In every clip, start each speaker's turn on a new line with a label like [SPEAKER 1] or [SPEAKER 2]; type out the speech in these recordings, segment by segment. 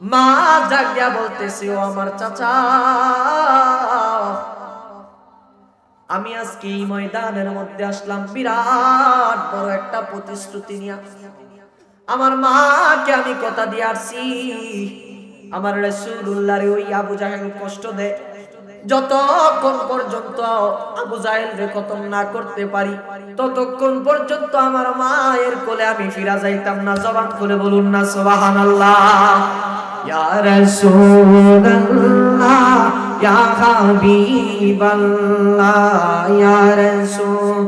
[SPEAKER 1] মা জাগিয়া বলতেছি, ও আমার চাচা, আমি আজকে এই ময়দানের মধ্যে আসলাম, বিরাট বড় একটা প্রতিশ্রুতি নিয়ে। আমার মাকে আমি কথা দিয়ে আসছি। আমার রসুল্লাহরে ওই আবু জাহেল কষ্ট দেয় যতক্ষণ পর্যন্ত আবু জাহেল রে খতম না করতে পারি, ততক্ষণ পর্যন্ত আমার মায়ের কোলে আমি ফিরা যাইতাম না। জবান করে বলুন না, সুবহানাল্লাহ। ইয়া রাসূলুল্লাহ ইয়া হাবিবাল্লাহ ইয়া রাসূল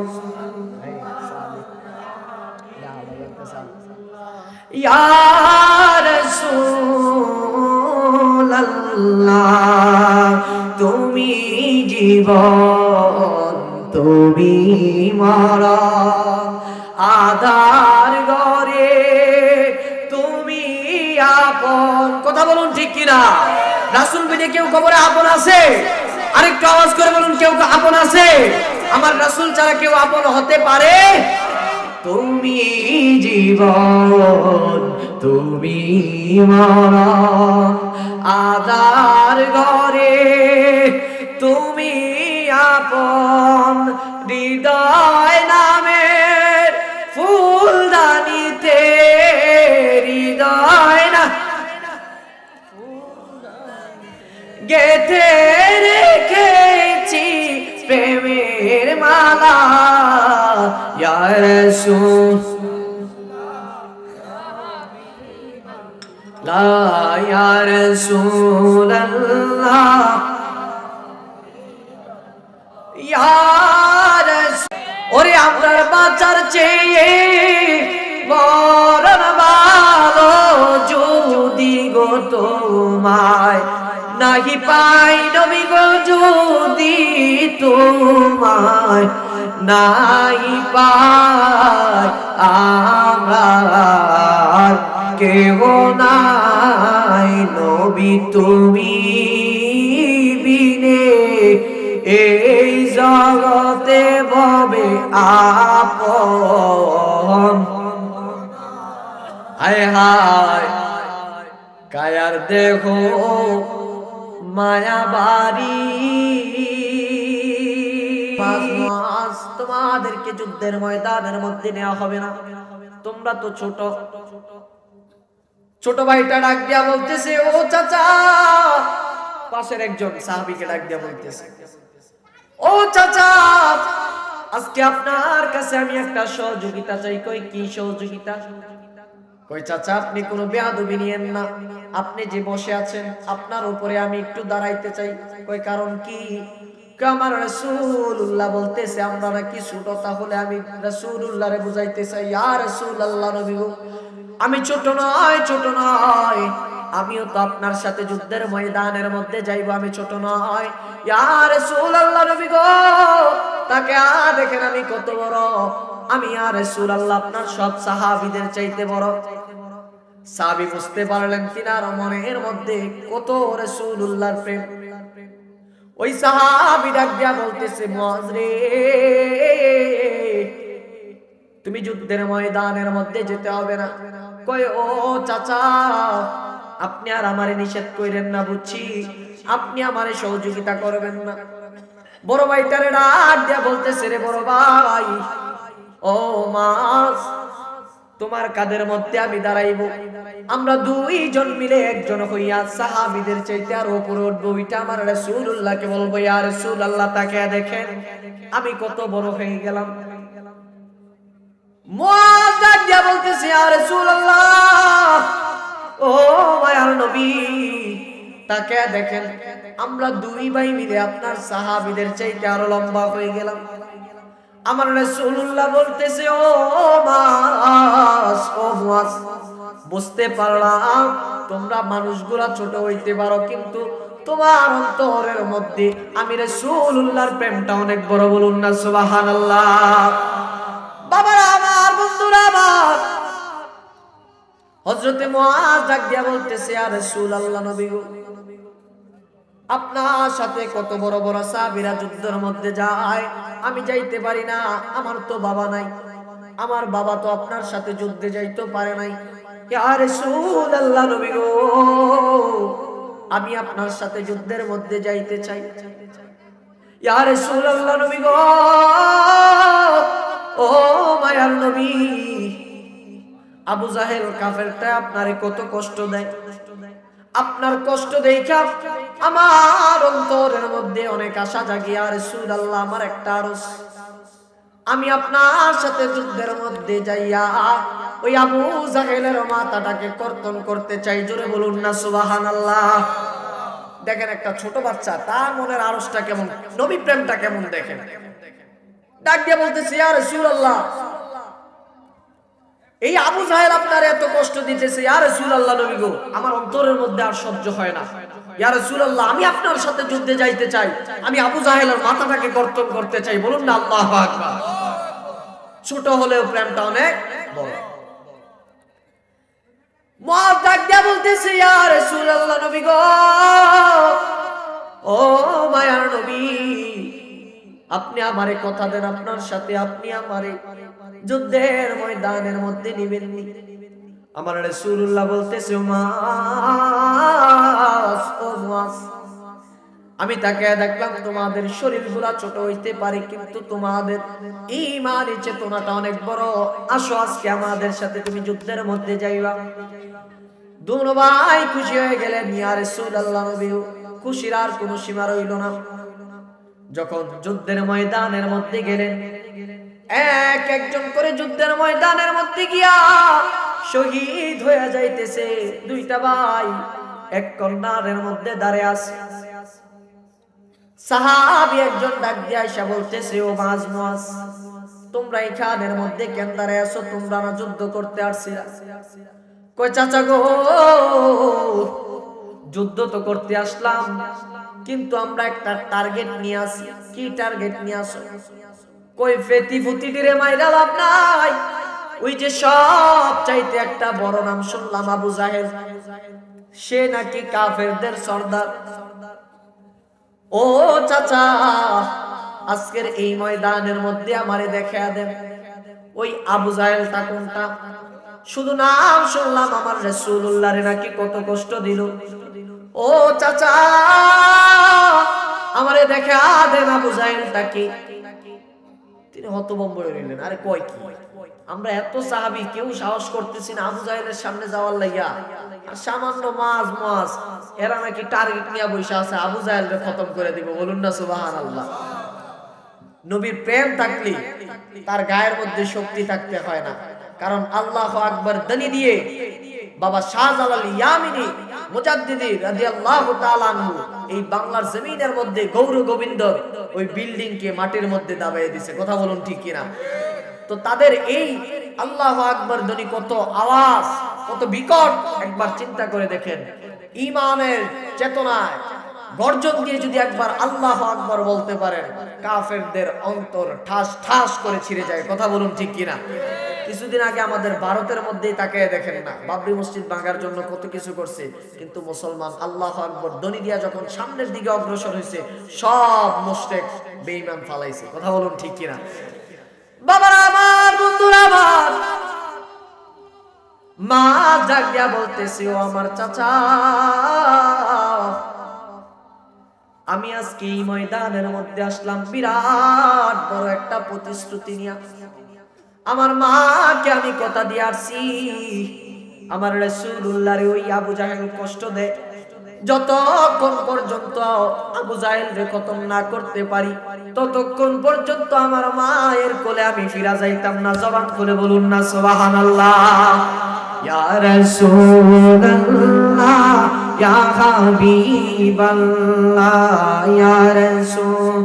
[SPEAKER 1] ইয়া রাসূলুল্লাহ তুমি জীবন, তুমি মরণ। আধার গরে তুমি আপন। কথা বলুন ঠিক কিনা? রাসূল বিনে কেউ কবরে আপন আছে? আরেকটু আওয়াজ করে বলুন, কেউ আপন আছে? আমার রাসূল ছাড়া কেউ আপন হতে পারে? তুমি জীবন, তুমি আদার ঘরে তুমি আপন, হৃদয় গেথে রেখেছি প্রেমের মালা। ইয়া রাসূল লা ইয়া রাসূলাল্লাহ। ইয়া রাসূল ওরে আমরার বাঁচার চেয়ে মরণ ভালো যদি গো তোমায় নাহি পাই নবী গো, যদি তোমায় নাই পাই, আমার কেহ নাই। নবী, তুমি বিনে এই জগতে ববে আপন। হায় হায়, কায়ার দেখো মায়া বাড়ি মাস তোমাদেরকে যুদ্ধের ময়দানের মধ্যে নেওয়া হবে না। তোমরা তো ছোট। ছোট ভাইটা ডাক দিয়া বলতেছে, ও চাচা! পাশের একজন সাহাবিকে ডাক দিয়া বলতেছে, ও চাচা, আজকে আপনার কাছে আমি একটা সহযোগিতা চাই। কই, কি সহযোগিতা? কই চাচা, আপনি কোনো বেয়াদবি নিয়েন না। আপনি যে বসে আছেন, আপনার উপরে আমি একটু দাঁড়াইতে চাই। কই কারণ কি? আমার রাসূলুল্লাহ বলতেছে, আমরা নাকি ছোট, তাহলে আমি রাসূলুল্লাহরে বুঝাইতে চাই। ইয়া রাসূলুল্লাহ নবী আমি ছোট নয় ছোট নয়। আমিও তো আপনার সাথে যুদ্ধের ময়দানের মধ্যে যাইব, আমি ছোট নয়। ইয়া রাসূলুল্লাহ নবী গো, তাকে আ দেখেন আমি কত বড়। আমি আর রাসূলুল্লাহ, আপনার সব সাহাবীদের চাইতে বড়। সাহাবী বুঝতে পারলেন তিনার মনের মধ্যে কত রাসূলুল্লাহর প্রেম। ওই সাহাবী ডাক দিয়া বলতেছে মুআজ রে, তুমি যুদ্ধের ময়দানের মধ্যে যেতে হবে না। কয়, ও চাচা, আপনি আর আমারে নিষেধ কইরেন না বুঝছি। আপনি আমারে সহযোগিতা করবেন না। বড় ভাইটারে ডাক দিয়া বলতেছে, রে বড় ভাই ও মাস, তোমার কাদের মধ্যে আমি দাঁড়াইব? আমরা দুইজন মিলে একজন হইয়া সাহাবিদের চাইতে আর উপরে উঠবো। ওইটা আমার রাসূলুল্লাহকে বলব, ইয়া রাসূলুল্লাহ তাকে দেখেন, আমি কত বড় হয়ে গেলাম। ডাক দিয়া বলতেছে, ইয়া রাসূলুল্লাহ, ও মায়ার নবী তাকে দেখেন, আমরা দুই ভাই মিলে আপনার সাহাবিদের চাইতে আরও লম্বা হয়ে গেলাম। আমার রাসূলুল্লাহ বলতেছে, ও মাস ও মাস, বুঝতে পারলাম তোমরা মানুষগুলা ছোট হইতে পারো, কিন্তু তোমার অন্তরের মধ্যে আমি রাসূলুল্লাহর প্রেমটা অনেক বড়, বলুন না, সুবহানাল্লাহ। বাবারা আমার, বন্ধুরা আমার, হযরতে মুআজ ডাক দিয়া বলতেছে আর রাসূলুল্লাহ নবী গো আপনার সাথে কত বড় বড় সাহাবীরা যুদ্ধের মধ্যে যায়, আমি যাইতে পারি না, আমার তো বাবা নাই। আমার বাবা তো আপনার সাথে যুদ্ধে যাইতে পারে নাই। আমি আপনার সাথে যুদ্ধের মধ্যে যাইতে চাই। ইয়া রাসূলুল্লাহ নবী গো, ও মায়ার নবী, আবু জাহেল কাফেরটা আপনারে কত কষ্ট দেয়। আপনার কষ্ট দেখা আমার অন্তরের মধ্যে অনেক আশা জাগিয়ে, আর আল্লাহ আমার একটা আরস। আমি আপনার সাথে যুদ্ধের মধ্যে যাইয়া ওই আবু জাহেলের মাথাটাকে কর্তন করতে চাই। জোরে বলুন না সুবাহান আল্লাহ দেখেন একটা ছোট বাচ্চা, তার মনের আরসটা কেমন নবী প্রেমটা কেমন দেখেন। ডাক দিয়ে বলতেছি, আর আল্লাহ এই আবু জাহেল আপনার এত কষ্ট দিতেছে ইয়ার আল্লাহ নবী গো, আমার অন্তরের মধ্যে আর সহ্য হয় না। ইয়ার আমি আপনার সাথে যুদ্ধে যাইতে চাই। আমি আবু জাহেলের মাথাটাকে কর্তন করতে চাই। বলুন না, আল্লাহ ছোট হলেও প্রেমটা অনেক বড়। মহাব ডাক দিয়া বলতেছে, ইয়া রাসূলুল্লাহ নবী গো, ও মায়ার নবী, আপনি আমারে কথা দেন, আপনার সাথে আপনি আমারে যুদ্ধের ময়দানের মধ্যে নিবেন আমার রাসূলুল্লাহ বলতেছে আমি তাকে দেখলাম তোমাদের শরীরগুলা ছোট হইতে পারে, কিন্তু তোমাদের ইমানি চেতনাটা অনেক বড়। আসো আজকে আমাদের সাথে, তুমি যুদ্ধের মধ্যে যাইবা। দুনো ভাই খুশি হয়ে গেলেন, ইয়া রাসূলুল্লাহ নবী, খুশির আর কোনো সীমা রইল না। যখন যুদ্ধের ময়দানের মধ্যে গেলেন এক একজন করে যুদ্ধের ময়দানের মধ্যে গিয়া শহীদ হয়ে যাইতেছে। দুইটা ভাই এক কন্যারের মধ্যে দাঁড়িয়ে আছে। সাহাবি একজন ডাক দিয়ে আইসা বলতেছে, ও মাঝ মাঝ তোমরা এখানের মধ্যে কেন দাঁড়ায় আছো? তোমরা না যুদ্ধ করতে আসছি কই চাচা গো, যুদ্ধ তো করতে আসলাম, কিন্তু আমরা একটা টার্গেট নিয়ে আসি কি টার্গেট নিয়ে আসো কই ফেতি ফুতি ডিরে মাইরা লাভ নাই? ওই যে সব চাইতে একটা বড় নাম শুনলাম আবু জাহেল। সে নাকি কাফেরদের সর্দার। ও চাচা, আজকের এই ময়দানের মধ্যে আমারে দেখা দেন। ওই আবু জাহেলটা কোনটা? শুধু নাম শুনলাম আমার রসুল্লাহ নাকি কত কষ্ট দিল। ও চাচা, আমারে দেখা দেন আবু জাহেলটা কি? তিনি হতবম্ব নিলেন। আরে কয় কি? আমরা এত সাহাবি, কেউ সাহস করতেছি না। আবু জাহেলের সামনে যাওয়ার লাইয়া। আর সামান্য মাছ মাছ। এরা নাকি টার্গেট নিয়ে বসে আছে। আবু জাহেলকে খতম করে দিব। বলুন না সুবাহান আল্লাহ নবীর প্রেম থাকলে তার গায়ের মধ্যে শক্তি থাকতে হয় না। কারণ আল্লাহ আকবর দানি দিয়ে বাবা শাহজালাল ইয়ামিনী মাটির মধ্যে কথা বলুন ঠিক কিনা? তো তাদের এই আল্লাহ আকবর কত আওয়াজ, কত বিকট, একবার চিন্তা করে দেখেন। ইমানের চেতনায় গর্জন দিয়ে যদি একবার আল্লাহ আকবর বলতে পারেন, কাফেরদের অন্তর ঠাস ঠাস করে ছিঁড়ে যায়। কথা বলুন ঠিক কিনা? কিছুদিন আগে আমাদের ভারতের মধ্যেই তাকে দেখেন না। বাবরি মসজিদ ভাঙার জন্য কত কিছু করছে, কিন্তু মুসলমান আল্লাহ আকবর দনি দিয়া যখন সামনের দিকে অগ্রসর হয়েছে, সব মুশরিক বেঈমান ফালাইছে। কথা বলুন ঠিক কিনা? বাবারা আমার, বন্ধুরা আমার, মা জাগিয়া বলতেছে, ও আমার চাচা, আমি আজকে এই ময়দানের মধ্যে আসলাম, বিরাট বড় একটা প্রতিশ্রুতি নিয়ে। আমার মাকে আমি কথা দিয়ে আসছি। আমার রসুল্লাহ ওই আবু জাহেল কষ্ট দেয় যতক্ষণ পর্যন্ত আবু জাহেল রে খতম না করতে পারি, ততক্ষণ পর্যন্ত আমার মায়ের কোলে আমি ফিরা যাইতাম না। জবান করে বলুন না সোবাহান আল্লাহ ইয়া রাসূলুল্লাহ, ইয়া হাবিবাল্লাহ, ইয়া রাসূল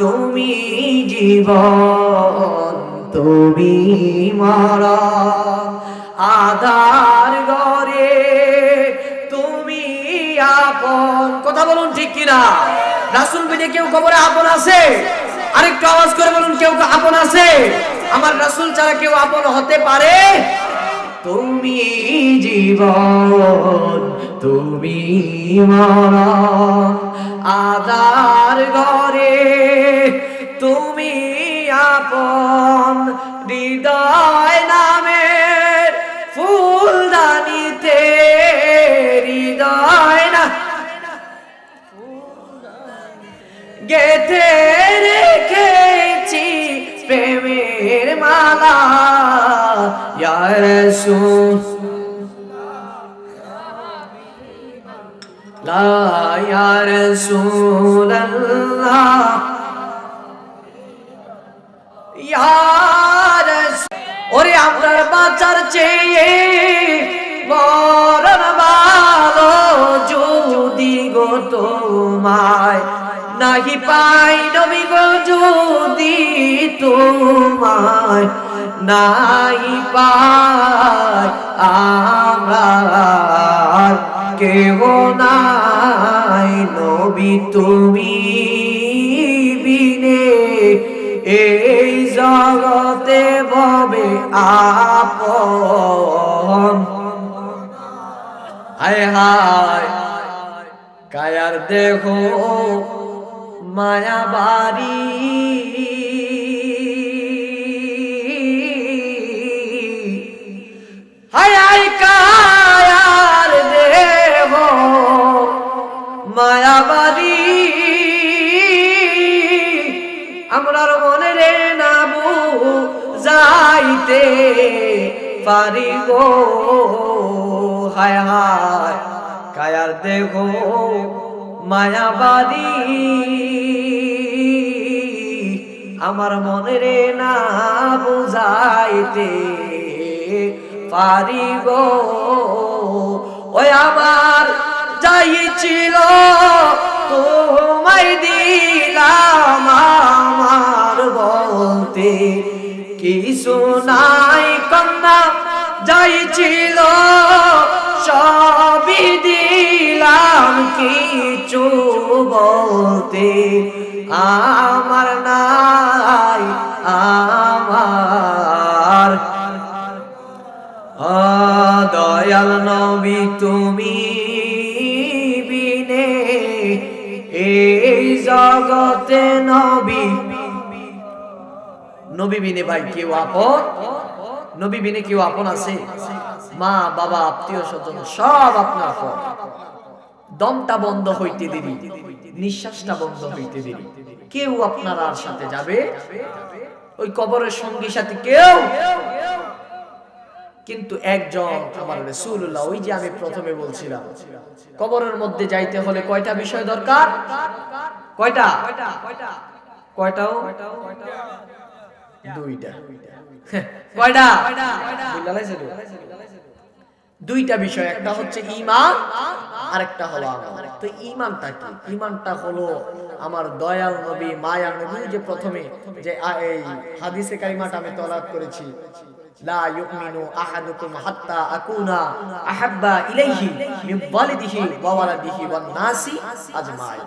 [SPEAKER 1] তুমি জীবন, তুমি মরণ আধার গরে তুমি আপন। কথা বলুন ঠিক কিনা? রাসুল বিনে কেউ কবরে আপন আছে? আরেকটু আওয়াজ করে বলুন, কেউ আপন আছে? আমার রাসুল ছাড়া কেউ আপন হতে পারে? তুমি জীবন, তুমি মর। আদার ঘরে তুমি আপন, হৃদয় নামে ফুলদানিতে, হৃদয় না গেথে রেখে মালা, ইয়া রাসূল লা ইয়া রাসূলাল্লাহ। ইয়া রাসূল ওরে আপনার বাঁচার চেয়ে মরণ ভালো যদি গো তোমায়। নাহি পাই নবী গো যদি তোমায়। নাই পাই আমরা কেহ নাই। নবী তুমি বিনে এই জগতে ববে আপন। হায় হায়, কায়ার দেখো মায়া বাড়ি। হায় কায়ার দেহ মায়া বাড়ি আমরার মনে রে নাবু যাইতে পারি গো হায় হায়, কায়ার দেখো মায়াবাদী। আমার মনে না বুঝাইতে পারি গো ওই আমার যাইছিল তোমায় দিলাম আমার বলতে। কিছু নাই কন্যা যাইছিল সবই দিলাম কিছু বলতে। আমার নাই, আমার। দয়াল নবী, তুমি বিনে এই জগতে নবী। নবী বিনে ভাই, কেউ আপন? নবী বিনে কেউ আপন আছে? মা, বাবা, আত্মীয় স্বজন, সব আপনার পর দমটা বন্ধ হইতে দেরি নিঃশ্বাসটা বন্ধ হইতে দেরি। কেউ আপনার আর সাথে যাবে? ওই কবরের সঙ্গী সাথে কেউ? কিন্তু একজন আমার রাসূলুল্লাহ ওই যে আমি প্রথমে বলছিলাম কবরের মধ্যে যাইতে হলে কয়টা বিষয় দরকার? কয়টা? কয়টাও? দুইটা। কয়টা? বুঝলাইছে তো? দুইটা বিষয়, একটা হচ্ছে ইমান আর একটা হলো আমল তো ইমানটা কি? ইমানটা হলো আমার দয়াল নবী, মায়া নবী, যে প্রথমে যে এই হাদিসে কারিমাটা আমি তলাত করেছি। লা ইউমিনু আহাদুকুম হাত্তা আকুনা আহাব্বা ইলাইহি মিন ওয়ালিদিহি ওয়া ওয়ালাদিহি ওয়ান নাসি আজমাইন।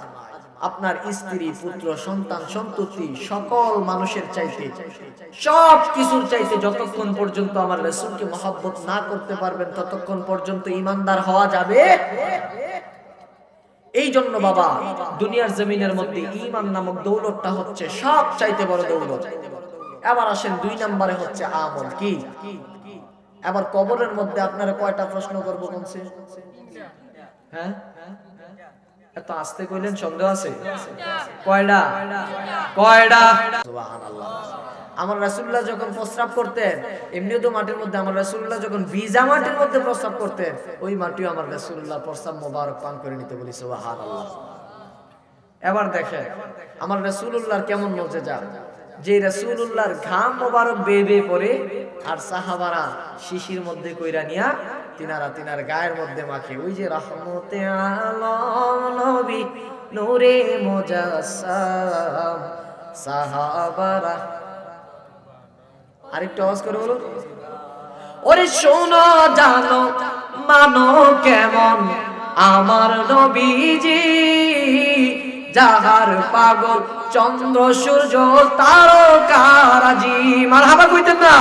[SPEAKER 1] আপনার স্ত্রী, পুত্র, সন্তান, সন্ততি, সকল মানুষের চাইতে সব কিছুর চাইতে যতক্ষণ পর্যন্ত আমার রাসূলকে মহব্বত না করতে পারবেন, ততক্ষণ পর্যন্ত ইমানদার হওয়া যাবে। এই জন্য বাবা, দুনিয়ার জমিনের মধ্যে ইমান নামক দৌলতটা হচ্ছে সব চাইতে বড় দৌলত। এবার আসেন দুই নম্বরে হচ্ছে আমল কি? এবার কবরের মধ্যে আপনারা কয়টা প্রশ্ন করব কোনছে হ্যাঁ? এত আস্তে কইলেন সন্দেহ আছে? কয়টা কয়টা সুবহানাল্লাহ। আমার রাসূলুল্লাহ যখন প্রস্রাব করতেন এমনিও তো মাটির মধ্যে আমার রাসূলুল্লাহ যখন ভিজা মাটির মধ্যে প্রস্রাব করতেন ওই মাটিও আমার রাসূলুল্লাহ প্রস্রাব মোবারক পান করে নিতে বলি সুবহানাল্লাহ। এবার দেখেন আমার রাসূলুল্লাহর কেমন মজেজা? যে রাসূলুল্লাহর ঘাম মোবারক বেয়ে বেয়ে পড়ে, আর সাহাবারা শিশির মধ্যে কইরা নিয়া তিনারা তিনার গায়ের মধ্যে মাখে। ওই যে রহমতে আলম নবী, নূরে মুজাসসাম, সাহাবারা। আরেকটু আওয়াজ করে বলুন ওরে শোনো, জানো, মানো কেমন আমার নবীজি। যাহার পাগল চন্দ্র, সূর্য তারকারাজি মারহাবা কইতেন না?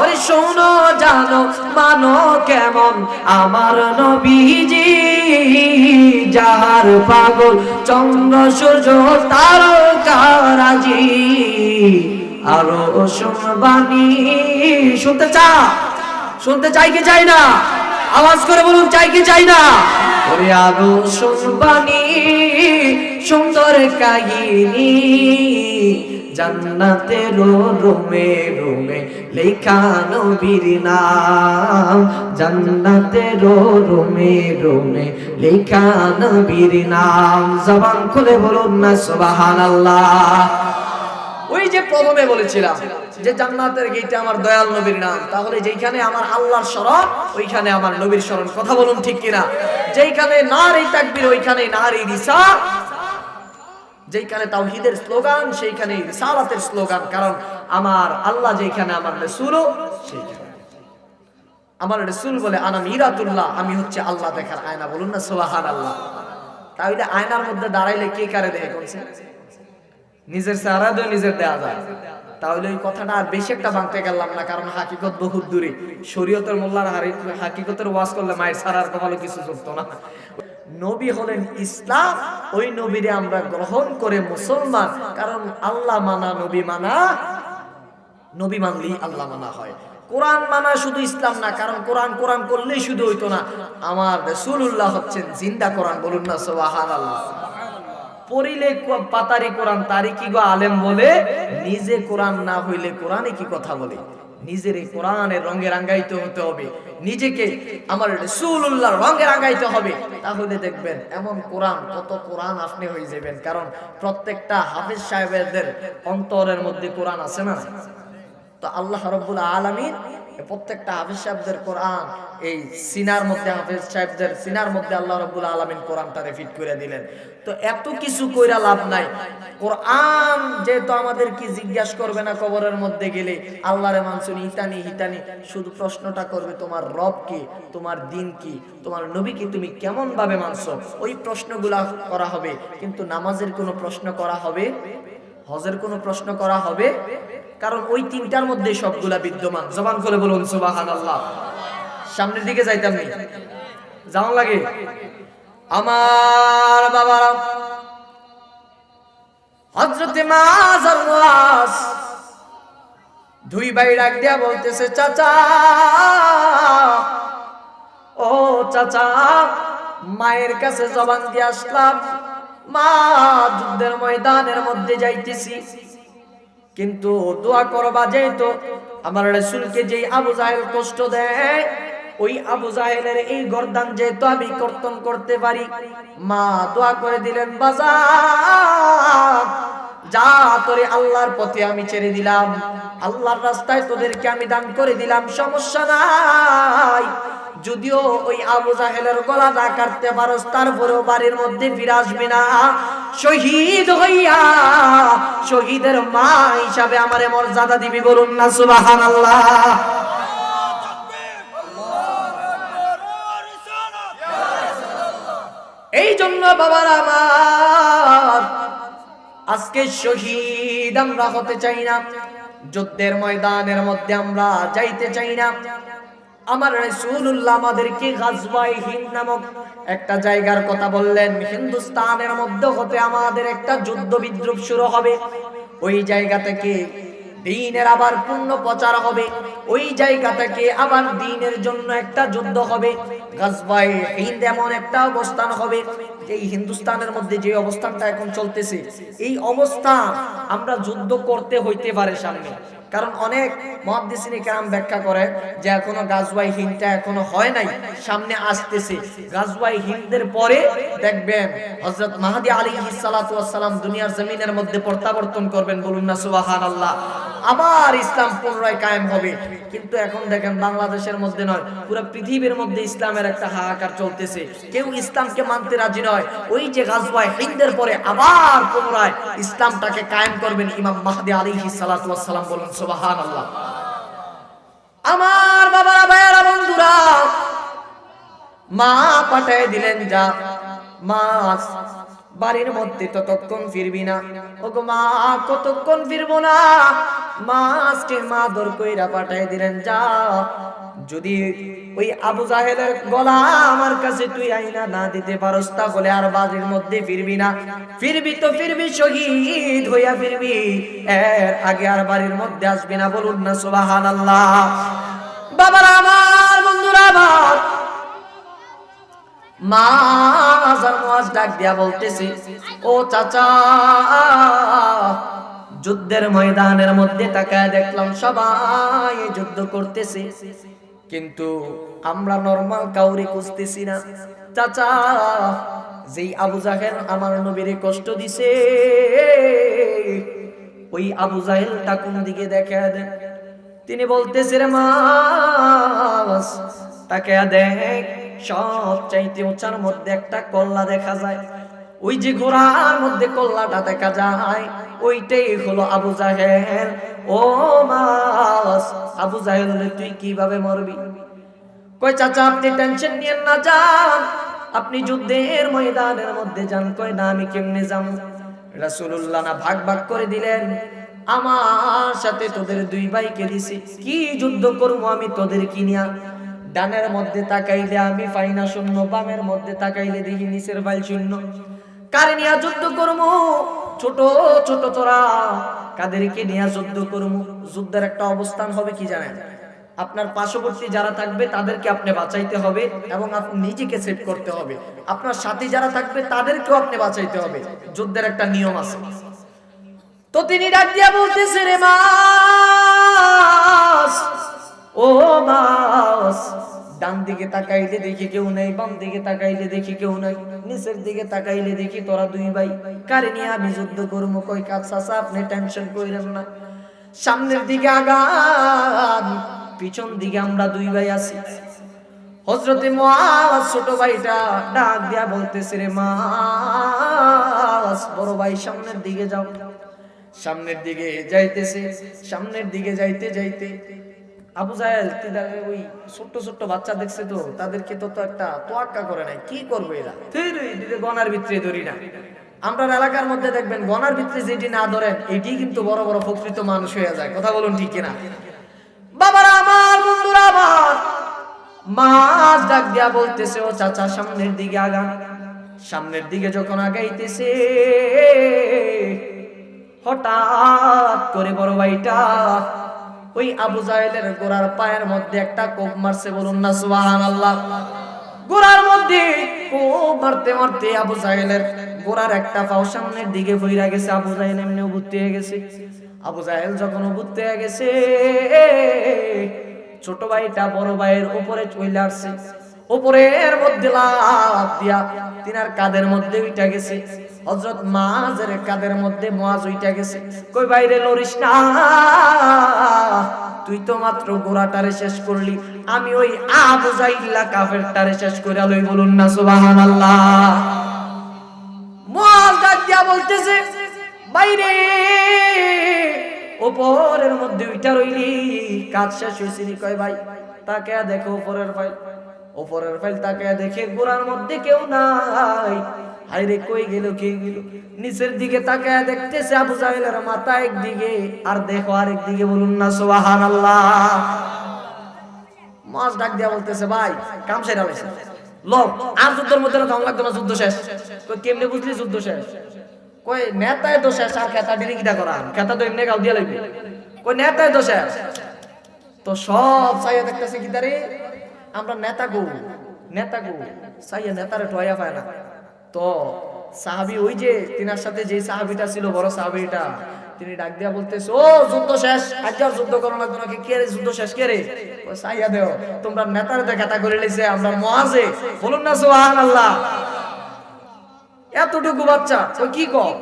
[SPEAKER 1] ওরে শোনো, জানো, মানো কেমন আমার নবীজি। যাহার পাগল চন্দ্র, সূর্য তারকারাজি আরও শুনবানি শুনতে চা? শুনতে চাই কি চাই না? আওয়াজ করে বলুন, চাই কি চাই না? ওরে আরও শুনবানি সুন্দর কাহিনী। জান্নাতের রুমে রুমে লেখা নবীর নাম। জান্নাতের রুমে রুমে লেখা নবীর জবান খুলে বলুন না, সুবহানাল্লাহ। ওই যে প্রথমে বলেছিলাম যে জান্নাতের গেটে আমার দয়াল নবীর নাম। তাহলে যেখানে আমার আল্লাহর স্মরণ, ওইখানে আমার নবীর স্মরণ। কথা বলুন ঠিক কিনা? যেখানে নারী তাকবীর, ওইখানে নারী রিসা যেখানে তাওহীদের স্লোগান, সেইখানে রিসালাতের স্লোগান। কারণ আমার আল্লাহ যেখানে আমার রাসূলও সেইখানে। আমার রাসূল বলে, আনা মিরাতুল্লাহ আমি হচ্ছে আল্লাহ দেখার আয়না। বলুন না, সুবহানাল্লাহ। তাহলে আয়নার মধ্যে দাঁড়াইলে কে কারে দেখে কোনছে নিজের চেহারা দিয়ে নিজের দেয়া যায়। তাহলে ওই কথাটা আর বেশি একটা ভাঙতে গেলাম না, কারণ হাকিকত বহুত দূরে। শরীয়তের মোল্লার হাকিকতের ওয়াজ করলে মায়ের সারার কপালে কিছু চলতো না। নবী হলেন ইসলাম, ওই নবীরে আমরা গ্রহণ করে মুসলমান। কারণ আল্লাহ মানা, নবী মানা। নবী মানলেই আল্লাহ মানা হয়। কোরআন মানা শুধু ইসলাম না, কারণ কোরআন কোরআন করলেই শুধু হইতো না। আমার রসুল্লাহ হচ্ছেন জিন্দা কোরআন, বলুন না সোহান আল্লাহ পড়িলে পাতারি কোরআন, তারি কি গো আলেম বলে? নিজে কোরআন না হইলে কোরআনে কি কথা বলে? নিজের এই কোরআনের রঙে রাঙ্গাইতে হতে হবে। নিজেকে আমার রসুল্লাহ রঙে রাঙ্গাইতে হবে। তাহলে দেখবেন এমন কোরআন, কত কোরআন আপনি হয়ে যাবেন। কারণ প্রত্যেকটা হাফিজ সাহেবদের অন্তরের মধ্যে কোরআন আছে না তো আল্লাহ রব্বুল আলমিন প্রত্যেকটা হাফিজ সাহেবদের কোরআন, এই সিনার মধ্যে, হাফিজ সাহেবদের সিনার মধ্যে আল্লাহ রব্বুল আলমিন কোরআনটা রিফিট করে দিলেন। তো এত কিছু কইরা লাভ নাই। কোরআন যেহেতু আমাদের কি জিজ্ঞাসা করবে না কবরের মধ্যে গেলে, আল্লাহরে মানসুনি হিতানি হিতানি শুধু প্রশ্নটা করবে, তোমার রব কি, তোমার দিন কি, তোমার নবী কি, তুমি কেমন ভাবে মানছো? ওই প্রশ্নগুলা করা হবে, কিন্তু নামাজের কোনো প্রশ্ন করা হবে? হজের কোনো প্রশ্ন করা হবে? কারণ ওই তিনটার মধ্যে সবগুলা বিদ্যমান। জবান করে বলুন সুবাহান আল্লাহ সামনের দিকে যাইতাম নি। যাওয়ান লাগে। আমার বাবারা হজরতে ডাক বলতেছে, চাচা, ও চাচা, মায়ের কাছে জবান দিয়ে আসলাম। মা যুদ্ধের ময়দানের মধ্যে যাইতেছি। কিন্তু দোয়া করবা যেহেতু আমার রসুলকে যেই আবু জাহেল কষ্ট দেয়, ওই আবু জাহেলের এই গর্দান যেহেতু আমি কর্তন করতে পারি, মা দোয়া করে দিলেন বাজার যা তোরে আল্লাহর পথে আমি ছেড়ে দিলাম, আল্লাহর রাস্তায় তোদেরকে আমি দান করে দিলাম, সমস্যা নাই। যদিও ওই আবু জাহেলের গলাটা কাটতে পারস, তারপরেও বাড়ির মধ্যে ফিরে আসবি না। শহীদ হইয়া, শহীদের মা হিসাবে আমারে মর্যাদা দিবি বলুন না সুবাহান আল্লাহ এই জন্য বাবার আমার, আজকে শহীদ আমরা হতে চাই না। যুদ্ধের ময়দানের মধ্যে আমরা যাইতে চাই না। আমার রাসূলুল্লাহ আমাদেরকে গাজওয়াই হিন্দ নামক একটা জায়গার কথা বললেন। হিন্দুস্তানের মধ্যে হতে আমাদের একটা যুদ্ধ বিদ্রোহ শুরু হবে। ওই জায়গা থেকে দিনের আবার পূর্ণ প্রচার হবে। ওই জায়গা থেকে আবার দিনের জন্য একটা যুদ্ধ হবে। গাজওয়াই হিন্দ এমন একটা অবস্থান হবে। এই হিন্দুস্তানের মধ্যে যে অবস্থানটা এখন চলতেছে, এই অবস্থান আমরা যুদ্ধ করতে হইতে পারে সামনে। কারণ অনেক মহাদিসিনী কেরাম ব্যাখ্যা করে যে এখনও গাজওয়াই হিন্দটা এখনও হয় নাই, সামনে আসতেছে। গাজওয়াই হিন্দের পরে দেখবেন হযরত মাহদি ওয়াস সালাম দুনিয়ার জমিনের মধ্যে প্রত্যাবর্তন করবেন বলুন না সুবহানাল্লাহ। আবার ইসলাম পুনরায় কায়েম হবে। কিন্তু এখন দেখেন বাংলাদেশের মধ্যে নয়, পুরো পৃথিবীর মধ্যে ইসলামের একটা হাহাকার চলতেছে। কেউ ইসলামকে মানতে রাজি নয়, ওই যে গাজওয়াই হিন্দের পরে আবার পুনরায় ইসলামটাকে কায়েম করবেন ইমাম মাহদি আলাইহিস সালাতু ওয়াস সালাম বলুন আমার বাবারা, ভাইয়েরা, বন্ধুরা, মা পাঠায় দিলেন যা, মাছ। বাড়ির মধ্যে ততক্ষণ ফিরবি না। ওগো মা, কতক্ষণ ফিরবো না? মা মাছকে মা দর কইরা পাঠাই দিলেন, যা, যদি ওই আবু জাহেলের গলা আমার কাছে তুই আইনা না দিতে পারস, তাহলে আর বাড়ির মধ্যে ফিরবি না। ফিরবি তো ফিরবি, শহীদ হইয়া ফিরবি। এর আগে আর বাড়ির মধ্যে আসবি না, বলুন না, সুবহানাল্লাহ। বাবারা আমার, বন্ধুরা আমার মা ডাক দিয়া ও চাচা, যুদ্ধের ময়দানের মধ্যে তাকায় দেখলাম সবাই যুদ্ধ করতেছে। কিন্তু আমরা নরমাল কাউরে খুঁজতেছি না। চাচা, যেই আবু জাহেল আমার নবীরে কষ্ট দিছে, ওই আবু জাহেলটা কোন দিকে দেখা দেন তিনি বলতেছে, রে মাস তাকে দেখ সব চাইতে উঁচার মধ্যে একটা কল্লা দেখা যায়। ওই যে ঘোড়ার মধ্যে কল্লাটা দেখা যায়, ওইটাই হলো আবু জাহেল। ও মাস, আবু জাহেল তুই কীভাবে মরবি? কই চাচা, আপনি টেনশন নিয়েন না, যান। আপনি যুদ্ধের ময়দানের মধ্যে যান। কই না, আমি কেমনে যাব? রাসূলুল্লাহ না, ভাগ ভাগ করে দিলেন। আমার সাথে তোদের দুই ভাইকে দিছি। কি যুদ্ধ করব আমি তোদের কিনিয়া? ডানের মধ্যে তাকাইলে আমি ফাইনা শূন্য, বামের মধ্যে তাকাইলে দেখি নিচের ফাইল শূন্য। কারে নিয়া যুদ্ধ করব ছোট ছোট তোরা। কাদেরকে নিয়া যুদ্ধ করব যুদ্ধের একটা অবস্থান হবে কি জানেন? আপনার পার্শ্ববর্তী যারা থাকবে, তাদেরকে আপনি বাঁচাইতে হবে এবং আপনি নিজেকে সেভ করতে হবে। আপনার সাথী যারা থাকবে, তাদেরকেও আপনি বাঁচাইতে হবে। যুদ্ধের একটা নিয়ম আছে। তো তিনি ডাক দিয়া বলতেছে, রে মাস ও মাস, ডান দিকে তাকাইলে দেখি কেউ নাই, বাম দিকে তাকাইলে দেখি কেউ নাই, নিচের দিকে তাকাইলে দেখি তোরা দুই ভাই। কারে নিয়ে আমি যুদ্ধ করব? কই কাজ চাচা, আপনি টেনশন কইরেন না। সামনের দিকে আগান, পিছন দিকে আমরা দুই ভাই আছি। হজরতে মাস ছোট ভাইটা ডাক দিয়া বলতেছে রে মাস, বড় ভাই সামনের দিকে যাও। সামনের দিকে যাইতেছে, সামনের দিকে যাইতে যাইতে আবু জাহেল তিনার ওই ছোট্ট ছোট্ট বাচ্চা দেখছে তো তাদেরকে তো তো একটা তোয়াক্কা করে নাই। কি করবে এরা? গনার ভিতরে ধরি না। আমরা এলাকার মধ্যে দেখবেন গনার ভিতরে যেটি না ধরেন এটি কিন্তু বড় বড় প্রকৃত মানুষ হয়ে যায়। কথা বলুন ঠিক কিনা? বাবারা আমার বন্ধুরা আমার মাছ ডাক দিয়া বলতেছে ও চাচা সামনের দিকে আগান। সামনের দিকে যখন আগাইতেছে হঠাৎ করে বড় ভাইটা ওই আবু জাহেলের গোড়ার পায়ের মধ্যে একটা কোপ মারছে, বলুন না সুবাহান আল্লাহ গোড়ার মধ্যে কোপ মারতে মারতে আবু জাহেলের গোড়ার একটা পাও সামনের দিকে বইরা গেছে, আবু জাহেল এমনি হয়ে গেছে। আবু জাহেল যখন হয়ে গেছে, ছোট ভাইটা বড় ভাইয়ের উপরে চলে আসছে। উপরের মধ্যে লাভ দিয়া তিনার কাদের মধ্যে উইটা গেছে। হজরত মাঝের কাদের মধ্যে মাছ উইটা গেছে। কই বাইরে লরিস না। তুই তো মাত্র গোড়াটারে শেষ করলি। আমি ওই আবু জাইল্লা কাফের টারে শেষ করে লই বলুন না, সুবহানাল্লাহ। ডাক দিয়া বলতেছে, বাইরে ওপরের মধ্যে উইটা রইলি। কাজ শেষ হয়েছে নি কয় ভাই? তাকে দেখো উপরের ফাইল। উপরের ফাইল তাকে দেখে গোড়ার মধ্যে কেউ নাই। হাইরে কই গেল, কে গেল? নিচের দিকে তাকায় দেখতেছে আবু জাহেলের মাথা একদিকে, আর দেখো আরেক দিকে বলুন না, সুবহানাল্লাহ। মাছ ডাক দিয়া বলতেছে, ভাই, কাম সেরা হয়েছে লোক, আর যুদ্ধের মধ্যে না লাগতো না, যুদ্ধ শেষ। কই, কেমনে বুঝলি যুদ্ধ শেষ? কই, নেতায় তো শেষ, আর খেতা ডিরি কিটা করা খেতা তো এমনি গাও দিয়া লাগবে। কই, নেতায় তো শেষ? তো সব চাইয়া দেখতেছে কি তারে? আমরা নেতা গো নেতা গো, সাইয়া নেতারে টয়া পায় না। তো সাহাবি ওই যে তিনার সাথে যে সাহাবিটা ছিল, বড় সাহাবিটা তিনি ডাক দিয়া বলতেছে, ও, যুদ্ধ শেষ আজ আর যুদ্ধ করো না তোমাকে কে রে, যুদ্ধ শেষ কে রে? সাইয়া দেও, তোমরা নেতার দেখাতা করে লিছে আমরা মহাজে, বলুন না সুবহানাল্লাহ। এতটুকু বাচ্চা ও কি কর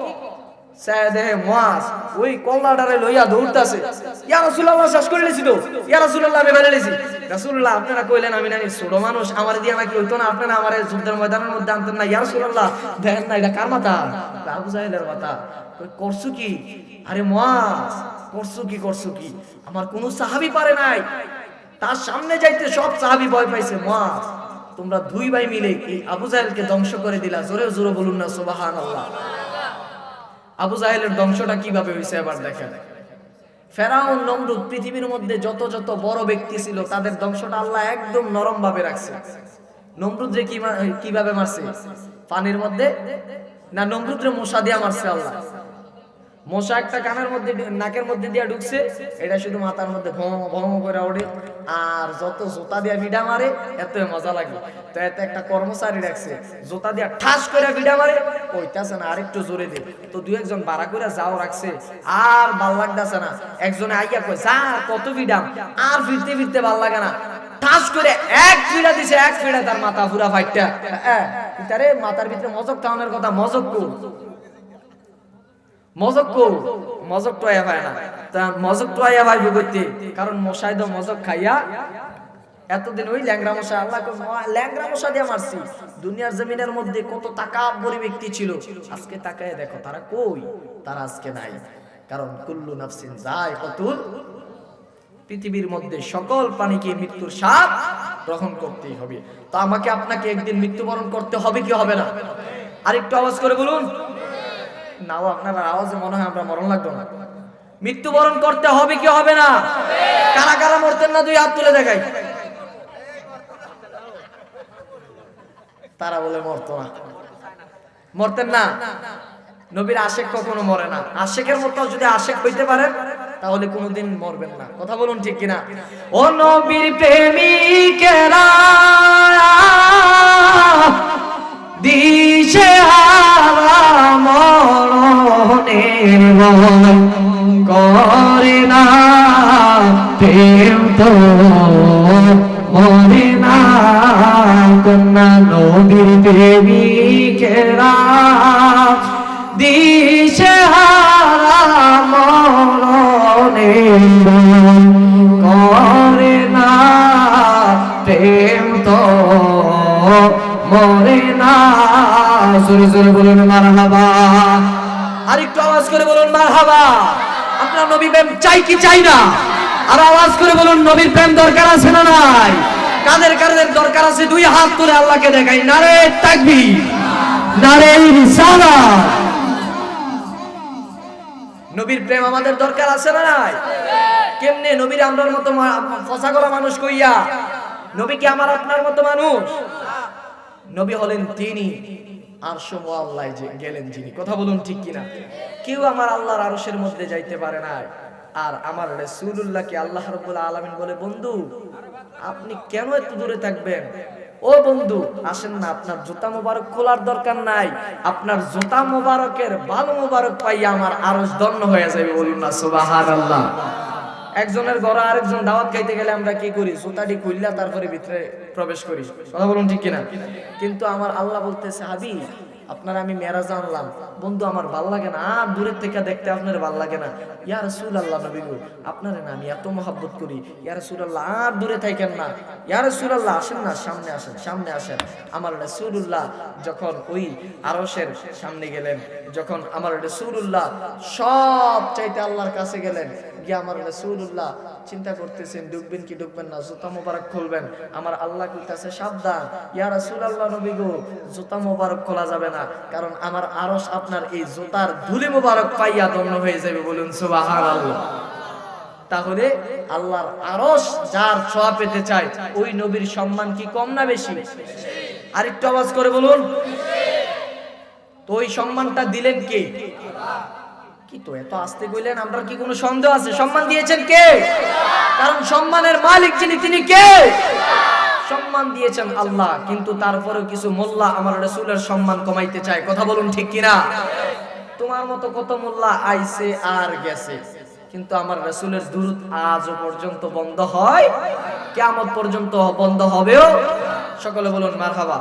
[SPEAKER 1] আমার কোন সাহাবী পারে নাই। তার সামনে যাইতে সব সাহাবী ভয় পাইছে। মাস তোমরা দুই ভাই মিলে এই আবু জাহেলকে ধ্বংস করে দিলা। জোরে জোরে বলুন না, সুবহানাল্লাহ। আবু জাহেলের ধ্বংসটা কীভাবে হয়েছে আবার দেখেন। ফেরাউন, নমরুদ পৃথিবীর মধ্যে যত যত বড় ব্যক্তি ছিল, তাদের ধ্বংসটা আল্লাহ একদম নরম ভাবে রাখছে। নমরুদরে কীভাবে মারছে? পানির মধ্যে? না, নমরুদরে মশা দিয়া মারছে আল্লাহ। মশা একটা কানের মধ্যে নাকের মধ্যে দিয়ে ঢুকছে, এটা শুধু মাথার মধ্যে ভম ভম করে ওঠে আর যত জোতা দিয়া ভিডা মারে, এত মজা লাগে তো এত একটা কর্মচারী রাখছে, জোতা দিয়া ঠাস করে ভিডা মারে। কইতাছে না, আরেকটু জোরে দে। তো দুই একজন বাড়া করে যাও রাখছে। আর ভালো লাগতেছে না। একজনে আইয়া কই যা, কত ভিডাম আর ফিরতে ফিরতে ভালো লাগে না। ঠাস করে এক ফিরা দিছে, এক ফিরা তার মাথা পুরা ফাইটটা। হ্যাঁ তারে মাথার ভিতরে মজক টাউনের কথা, মজক কো মজক মজক টয়া পায় না। তা মজক টয়া ভাইবে করতে কারণ মশাই তো মজক খাইয়া এতদিন ওই ল্যাংরা মশা আল্লাহ ল্যাংরা মশা দিয়ে মারছি। দুনিয়ার জমিনের মধ্যে কত টাকা বড় ব্যক্তি ছিল, আজকে তাকায় দেখো, তারা কই? তারা আজকে নাই। কারণ কুল্লু নাফসিন যায় কতুল, পৃথিবীর মধ্যে সকল প্রাণীকে মৃত্যুর স্বাদ গ্রহণ করতেই হবে। তো আমাকে আপনাকে একদিন মৃত্যুবরণ করতে হবে কি হবে না? আরেকটু আওয়াজ করে বলুন। নাও আপনার আওয়াজে মনে হয় আমরা মরণ লাগতো না। মৃত্যুবরণ করতে হবে কি হবে না? কারা কারা মরতেন না, দুই হাত তুলে দেখাই। তারা বলে মরতো না। মরতেন না? নবীর আশেক কখনো মরে না। আশেকের মতো যদি আশেক হইতে পারেন, তাহলে কোনোদিন মরবেন না। কথা বলুন ঠিক কিনা? ও নবীর প্রেমিকেরা, দিশে ভয় করে না, প্রেম তো মরে না। কন্যা নবীর প্রেমিকেরা দিশে হারা মরণের ভয় করে না, প্রেম তো মরে না। জোরে জোরে বলুন, মারহাবা। আর একটু আওয়াজ করে বলুন, মারহাবা। আপনার নবী প্রেম চাই কি চাই না? আর আওয়াজ করে বলুন, নবীর প্রেম দরকার আছে না নাই? কাদের কাদের দরকার আছে, দুই হাত তুলে আল্লাহকে দেখাই। নারে তাকবি নারে রিসালাত নবীর প্রেম আমাদের দরকার আছে না নাই? কেমনে নবীর আমরার মতো ফসা করা মানুষ কইয়া? নবী কি আমার আপনার মতো মানুষ? নবী হলেন তিনি। আর আল্লাহ যে গেলেন যিনি। কথা বলুন ঠিক কিনা? কেউ আমার আল্লাহর আরশের মধ্যে যাইতে পারে না। আর আমার রাসূলুল্লাহকে আল্লাহ রাব্বুল আলামিন বলে, বন্ধু, আপনি কেন এত দূরে থাকবেন? ও বন্ধু, আসেন না, আপনার জুতা মোবারক খোলার দরকার নাই। আপনার জুতা মোবারকের ভালো মোবারক পাইয়া আমার আরশ দন্ন হয়ে যাবে, বলুন না, সুবহানাল্লাহ। একজনের ঘরে আরেকজন দাওয়াত খাইতে গেলে আমরা কি করি? জুতাটি খুললা তারপরে ভিতরে প্রবেশ করি। কথা বলুন ঠিক কিনা? কিন্তু আমার আল্লাহ বলতেছে, হাবি, আপনার আমি মেরাজ আনলাম। বন্ধু, আমার ভালো লাগে না। আর দূরের থেকে দেখতে আপনার ভালো লাগে না। ইয়া রাসূল আল্লাহ নবী আপনার না আমি এত মহাব্বত করি। ইয়া রাসূল আল্লাহ আর দূরে থাকেন না। ইয়া রাসূল আল্লাহ আসেন না, সামনে আসেন সামনে আসেন। আমার রাসূলুল্লাহ যখন ওই আরশের সামনে গেলেন, যখন আমার রাসূলুল্লাহ সব চাইতে আল্লাহর কাছে গেলেন আমার রাসূলুল্লাহ চিন্তা করতেছেন, ডুববেন কি ডুববেন না, জুতা মোবারক খুলবেন। আমার আল্লাহ কইতাছে, সাবধান, ইয়া রাসূলুল্লাহ নবী গো, জুতা মোবারক খোলা যাবে না, কারণ আমার আরশ আপনার এই জুতার ধুলি মোবারক পাইয়া দন্য হয়ে যাবে। বলুন, সুবহানাল্লাহ। তাহলে আল্লাহর আরশ যার ছোঁয়া পেতে চায়, ওই নবীর সম্মান কি কম না বেশি? আরেকটু আওয়াজ করে বলুন। তো ওই সম্মানটা দিলেন কে? কি তো, এত আসতে কি কোনো সন্দেহ আছে? সম্মান দিয়েছেন কে? কারণ সম্মানের মালিক যিনি, তিনি কে? সম্মান দিয়েছেন আল্লাহ, কিন্তু কিছু মোল্লা আমার রসুলের সম্মান কমাইতে চায়। কথা বলুন ঠিক কিনা? তোমার মতো কত মোল্লা আইছে আর গেছে, কিন্তু আমার রসুলের দূরত আজও পর্যন্ত বন্ধ হয়। কেমন পর্যন্ত বন্ধ হবেও। সকলে বলুন, মারহাবা।